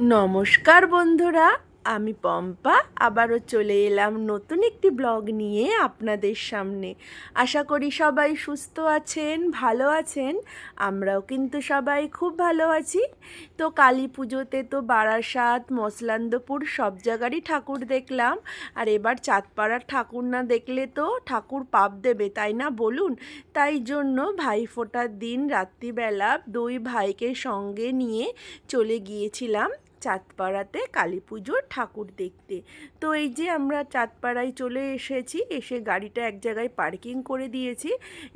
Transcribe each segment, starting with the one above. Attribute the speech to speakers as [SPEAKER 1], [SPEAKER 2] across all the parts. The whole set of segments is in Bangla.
[SPEAKER 1] নমস্কার বন্ধুরা, আমি পম্পা। আবারও চলে এলাম নতুন একটি ব্লগ নিয়ে আপনাদের সামনে। আশা করি সবাই সুস্থ আছেন, ভালো আছেন। আমরাও কিন্তু সবাই খুব ভালো আছি। তো কালী পুজোতে তো বারাসাত, মসলান্দপুর সব জায়গারই ঠাকুর দেখলাম। আর এবার চাঁদপাড়ার ঠাকুর না দেখলে তো ঠাকুর পাপ দেবে, তাই না বলুন? তাই জন্য ভাই ফোটার দিন রাত্রিবেলা দুই ভাইকে সঙ্গে নিয়ে চলে গিয়েছিলাম। চাঁদপাড়াতে কালী পুজোর ঠাকুর দেখতে। তো এই যে আমরা চাঁদপাড়ায় চলে এসেছি, এসে গাড়িটা এক জায়গায় পার্কিং করে দিয়েছি।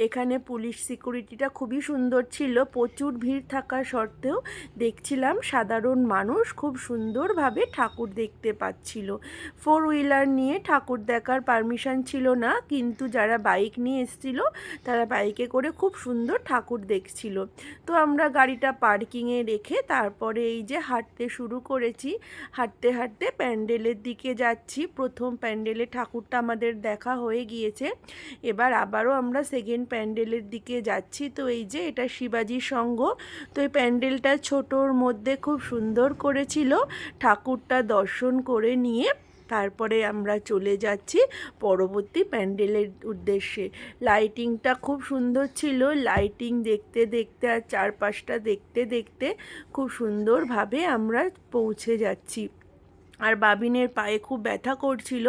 [SPEAKER 1] এখানে পুলিশ সিকিউরিটিটা খুবই সুন্দর ছিল, প্রচুর ভিড় থাকা সত্ত্বেও দেখছিলাম সাধারণ মানুষ খুব সুন্দরভাবে ঠাকুর দেখতে পাচ্ছিল। ফোর হুইলার নিয়ে ঠাকুর দেখার পারমিশন ছিল না, কিন্তু যারা বাইক নিয়ে এসেছিল, তারা বাইকে করে খুব সুন্দর ঠাকুর দেখছিল। তো আমরা গাড়িটা পার্কিংয়ে রেখে তারপরে এই যে হাঁটতে শুরু করেছি। হাঁটতে হাঁটতে প্যান্ডেলের দিকে যাচ্ছি। প্রথম প্যান্ডেলে ঠাকুরটা আমাদের দেখা হয়ে গিয়েছে। এবার আবারও আমরা সেকেন্ড প্যান্ডেলের দিকে যাচ্ছি। তো এই যে এটা শিবাজি সংঘ তো এই প্যান্ডেলটা ছোটোর মধ্যে খুব সুন্দর করেছিল। ঠাকুরটা দর্শন করে নিয়ে তারপরে আমরা চলে যাচ্ছি পরবর্তী প্যান্ডেলের উদ্দেশ্যে। লাইটিংটা খুব সুন্দর ছিল। লাইটিং দেখতে দেখতে আর চারপাশটা দেখতে দেখতে খুব সুন্দরভাবে আমরা পৌঁছে যাচ্ছি। আর বাবিনের পায়ে খুব ব্যথা করছিল,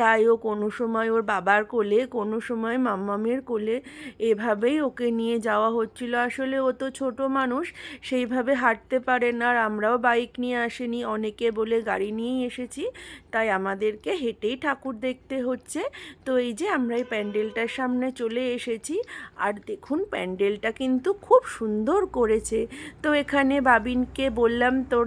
[SPEAKER 1] তাই ও কোনো সময় ওর বাবার কোলে, কোনো সময় মাম্মামের কোলে এভাবেই ওকে নিয়ে যাওয়া হচ্ছিল। আসলে ও তো ছোট মানুষ, সেইভাবে হাঁটতে পারে না আর আমরাও বাইক নিয়ে আসেনি, অনেকে বলে গাড়ি নিয়েই এসেছি, তাই আমাদেরকে হেঁটেই ঠাকুর দেখতে হচ্ছে। তো এই যে আমরা এই প্যান্ডেলটার সামনে চলে এসেছি, আর দেখুন প্যান্ডেলটা কিন্তু খুব সুন্দর করেছে। তো এখানে বাবিনকে বললাম, তোর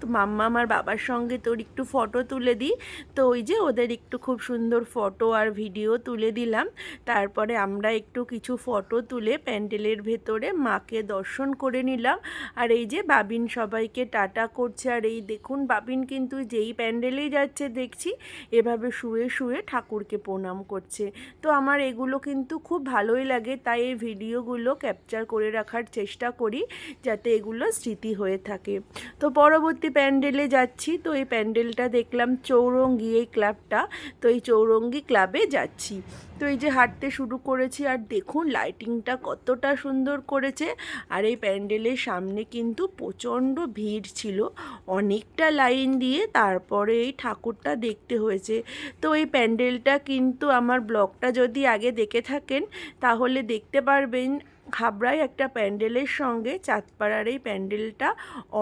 [SPEAKER 1] তো মাম্মা আমার বাবার সঙ্গে তোর একটু ফটো তুলে দিই। তো ওই যে ওদের একটু খুব সুন্দর ফটো আর ভিডিও তুলে দিলাম। তারপরে আমরা একটু কিছু ফটো তুলে প্যান্ডেলের ভেতরে মাকে দর্শন করে নিলাম। আর এই যে বাবিন সবাইকে টাটা করছে। আর এই দেখুন, বাবিন কিন্তু যেই প্যান্ডেলেই যাচ্ছে দেখছি, এভাবে শুয়ে শুয়ে ঠাকুরকে প্রণাম করছে। তো আমার এগুলো কিন্তু খুব ভালোই লাগে। তাই এই ভিডিওগুলো ক্যাপচার করে রাখার চেষ্টা করি, যাতে এগুলো স্মৃতি হয়ে থাকে। তো পরবর্তী প্যান্ডেলে যাচ্ছি। তো এই প্যান্ডেলটা দেখলাম চৌরঙ্গি এই ক্লাবটা। তো এই চৌরঙ্গি ক্লাবে যাচ্ছি। তো এই যে হাঁটতে শুরু করেছি আর দেখুন লাইটিংটা কতটা সুন্দর করেছে। আর এই প্যান্ডেলের সামনে কিন্তু প্রচণ্ড ভিড় ছিল। অনেকটা লাইন দিয়ে তারপরে এই ঠাকুরটা দেখতে হয়েছে। তো এই প্যান্ডেলটা কিন্তু আমার ব্লগটা যদি আগে দেখে থাকেন, তাহলে দেখতে পারবেন খাবড়ায় একটা প্যান্ডেলের সঙ্গে। চাঁদপাড়ার এই প্যান্ডেলটা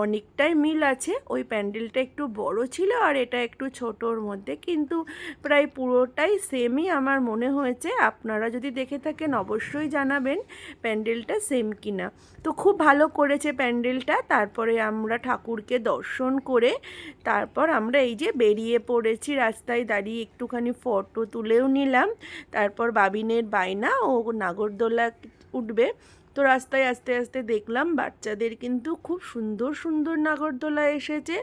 [SPEAKER 1] অনেকটাই মিল আছে। ওই প্যান্ডেলটা একটু বড় ছিল আর এটা একটু ছোটোর মধ্যে। কিন্তু প্রায় পুরোটাই সেমই আমার মনে হয়েছে। আপনারা যদি দেখে থাকেন অবশ্যই জানাবেন প্যান্ডেলটা সেম কিনা। তো খুব ভালো করেছে প্যান্ডেলটা। তারপরে আমরা ঠাকুরকে দর্শন করে তারপর আমরা এই যে বেরিয়ে পড়েছি রাস্তায় দাঁড়িয়ে একটুখানি ফটো তুলেও নিলাম। তারপর বাবিনের বায়না ও নাগরদোলা উঠবে। তো রাস্তায় আস্তে আস্তে দেখলাম বাচ্চাদের কিন্তু খুব সুন্দর সুন্দর নাগরদোলা এসেছে।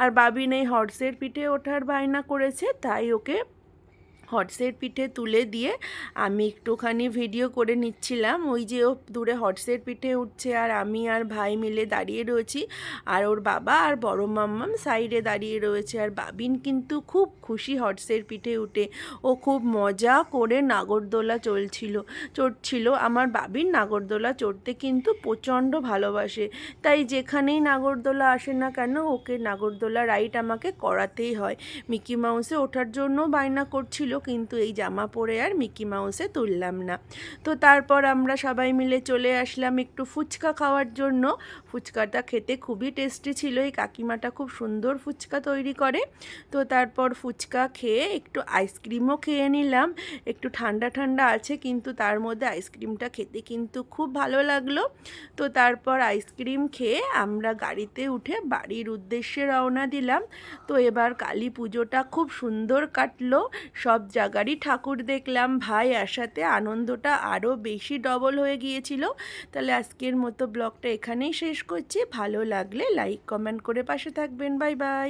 [SPEAKER 1] আর বাবিন এই হর্সের পিঠে ওঠার বায়না করেছে, তাই ওকে হটসের পিঠে তুলে দিয়ে আমি একটুখানি ভিডিও করে নিচ্ছিলাম। ওই যে ও দূরে হটসের পিঠে উঠছে আর আমি আর ভাই মিলে দাঁড়িয়ে রয়েছি আর ওর বাবা আর বড় মাম্মাম সাইডে দাঁড়িয়ে রয়েছে আর বাবিন কিন্তু খুব খুশি হটসের পিঠে উঠে। ও খুব মজা করে নাগরদোলা চলছিল, চড়ছিল। আমার বাবিন নাগরদোলা চড়তে কিন্তু প্রচণ্ড ভালোবাসে। তাই যেখানেই নাগরদোলা আসে না কেন ওকে নাগরদোলা রাইড আমাকে করাতেই হয়। মিকি মাউসে ওঠার জন্য বায়না করছিল কিন্তু এই জামা পরে আর মিকি মাউসে তুললাম না। তো তারপর আমরা সবাই মিলে চলে আসলাম একটু ফুচকা খাওয়ার জন্য। ফুচকাটা খেতে খুবই টেস্টি ছিল। এই কাকিমাটা খুব সুন্দর ফুচকা তৈরি করে। তো তারপর ফুচকা খেয়ে একটু আইসক্রিমও খেয়ে নিলাম। একটু ঠান্ডা ঠান্ডা আছে, কিন্তু তার মধ্যে আইসক্রিমটা খেতে কিন্তু খুব ভালো লাগল। তো তারপর আইসক্রিম খেয়ে আমরা গাড়িতে উঠে বাড়ির উদ্দেশ্যে রওনা দিলাম। তো এবার কালী পুজোটা খুব সুন্দর কাটলো। সব জায়গারই ঠাকুর দেখলাম। ভাই আসাতে আনন্দটা আরও বেশি ডবল হয়ে গিয়েছিল। তাহলে আজকের মতো ব্লগটা এখানেই শেষ করছি। ভালো লাগলে লাইক কমেন্ট করে পাশে থাকবেন। Bye bye